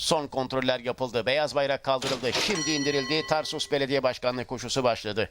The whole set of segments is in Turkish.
Son kontroller yapıldı. Beyaz bayrak kaldırıldı. Şimdi indirildi. Tarsus Belediye Başkanlığı koşusu başladı.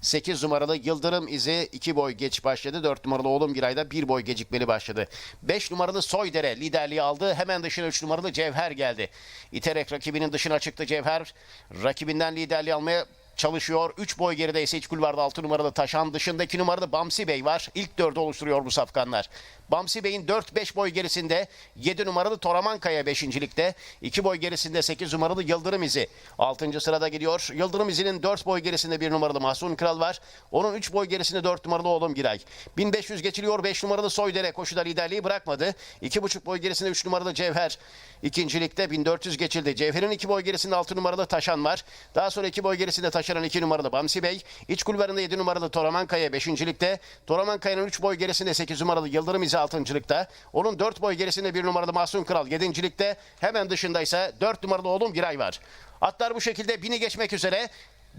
8 numaralı Yıldırım izi 2 boy geç başladı. 4 numaralı Oğlum Giray'da 1 boy gecikmeli başladı. 5 numaralı Soydere liderliği aldı. Hemen dışına 3 numaralı Cevher geldi. İterek rakibinin dışına çıktı Cevher. Rakibinden liderliği almaya çalışıyor. 3 boy geride ise iç kulvarda 6 numaralı Taşan dışında 2 numaralı Bamsi Bey var. İlk dördü oluşturuyor bu safkanlar. Bamsi Bey'in 4-5 boy gerisinde 7 numaralı Toramankaya 5. ligde. 2 boy gerisinde 8 numaralı Yıldırım İzi. 6. sırada gidiyor. Yıldırım İzi'nin 4 boy gerisinde 1 numaralı Mahsun Kral var. Onun 3 boy gerisinde 4 numaralı Oğlum Giray. 1500 geçiliyor. 5 numaralı Soydere koşuda liderliği bırakmadı. 2,5 boy gerisinde 3 numaralı Cevher. İkincilikte 1400 geçildi. Cevher'in 2 boy gerisinde 6 numaralı Taşan var. Daha sonra 2 boy gerisinde Taşan'ın 2 numaralı Bamsi Bey. İç kulvarında 7 numaralı Toramankaya 5. ligde. Toramankaya'nın 3 boy gerisinde 8 numaralı Yıldırım İzi 6. ligde. Onun 4 boy gerisinde 1 numaralı Mahsun Kral 7. ligde. Hemen dışında ise 4 numaralı oğlum Giray var. Atlar bu şekilde bini geçmek üzere.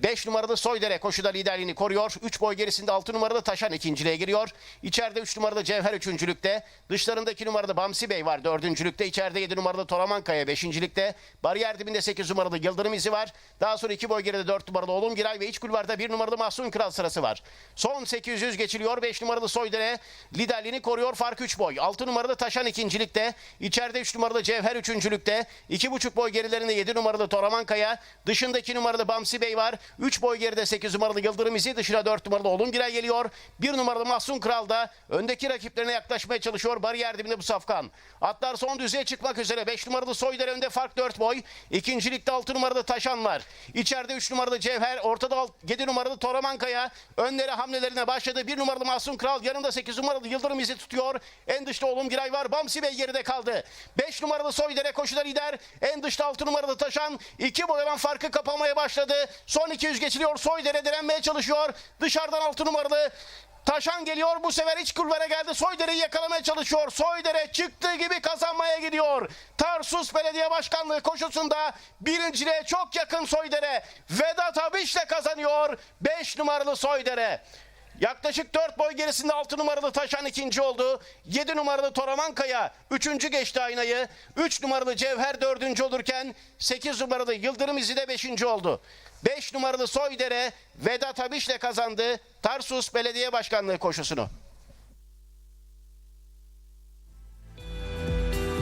5 numaralı Soydere koşuda liderliğini koruyor. 3 boy gerisinde 6 numaralı Taşan ikinciliğe giriyor. İçeride 3 numaralı Cevher üçüncülükte. Dışlarında 2 numaralı Bamsi Bey var dördüncülükte. İçeride 7 numaralı Toramankaya beşincilikte. Bariyer dibinde 8 numaralı Yıldırım izi var. Daha sonra 2 boy geride 4 numaralı Oğlum Giray ve iç kulvarda 1 numaralı Mahsun Kral sırası var. Son 800 geçiliyor. 5 numaralı Soydere liderliğini koruyor. Fark 3 boy. 6 numaralı Taşan ikincilikte. İçeride 3 numaralı Cevher üçüncülükte. 2,5 boy gerilerinde 7 numaralı Toramankaya. Dışında 2 numaralı Bamsi Bey var. 3 boy geride 8 numaralı Yıldırım izi. Dışına 4 numaralı Oğlum Giray geliyor. 1 numaralı Mahsun Kral da öndeki rakiplerine yaklaşmaya çalışıyor. Bariyer dibinde bu safkan. Atlar son düzeye çıkmak üzere. 5 numaralı Soyder önde fark 4 boy. İkincilikte 6 numaralı Taşan var. İçeride 3 numaralı Cevher. Ortada 7 numaralı Toramankaya. Önlere hamlelerine başladı. 1 numaralı Mahsun Kral. Yanında 8 numaralı Yıldırım izi tutuyor. En dışta Oğlum Giray var. Bamsi Bey geride kaldı. 5 numaralı Soyder'e koşuda lider. En dışta 6 numaralı Taşan. 2 boy hemen farkı kapamaya başladı. Son 200 geçiliyor. Soyder'e direnmeye çalışıyor. Dışarıdan 6 numaralı Taşan geliyor bu sefer iç kulvara geldi. Soyder'i yakalamaya çalışıyor. Soyder'e çıktığı gibi kazanmaya gidiyor. Tarsus Belediye Başkanlığı koşusunda birinciliğe çok yakın Soyder'e. Vedat Abiş'le kazanıyor. 5 numaralı Soyder'e. Yaklaşık 4 boy gerisinde 6 numaralı Taşan ikinci oldu. 7 numaralı Toramankaya 3. geçti aynayı. 3 numaralı Cevher 4. olurken 8 numaralı Yıldırım İzi de 5. oldu. 5 numaralı Soydere Vedat Abiş'le kazandı Tarsus Belediye Başkanlığı koşusunu.